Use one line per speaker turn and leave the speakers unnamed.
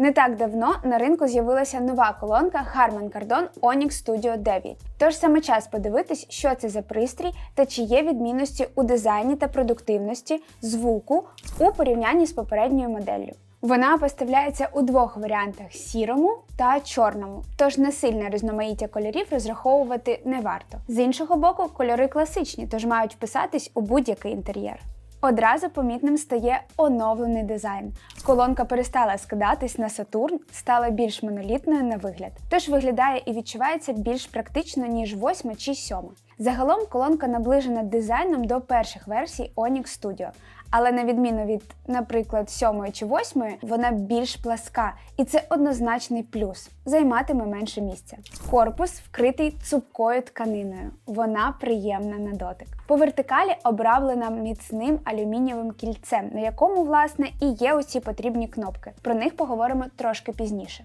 Не так давно на ринку з'явилася нова колонка Harman Kardon Onyx Studio 9. Тож саме час подивитись, що це за пристрій та чи є відмінності у дизайні та продуктивності звуку у порівнянні з попередньою моделлю. Вона поставляється у двох варіантах сірому та чорному, тож не сильне різноманіття кольорів розраховувати не варто. З іншого боку, кольори класичні, тож мають вписатись у будь-який інтер'єр. Одразу помітним стає оновлений дизайн. Колонка перестала скидатись на Сатурн, стала більш монолітною на вигляд, тож виглядає і відчувається більш практично, ніж восьма чи сьома. Загалом колонка наближена дизайном до перших версій Onyx Studio, але на відміну від, наприклад, сьомої чи восьмої, вона більш пласка, і це однозначний плюс займатиме менше місця. Корпус вкритий цупкою тканиною. Вона приємна на дотик. По вертикалі обравлена міцним алюмінієвим кільцем, на якому, власне, і є усі потрібні кнопки. Про них поговоримо трошки пізніше.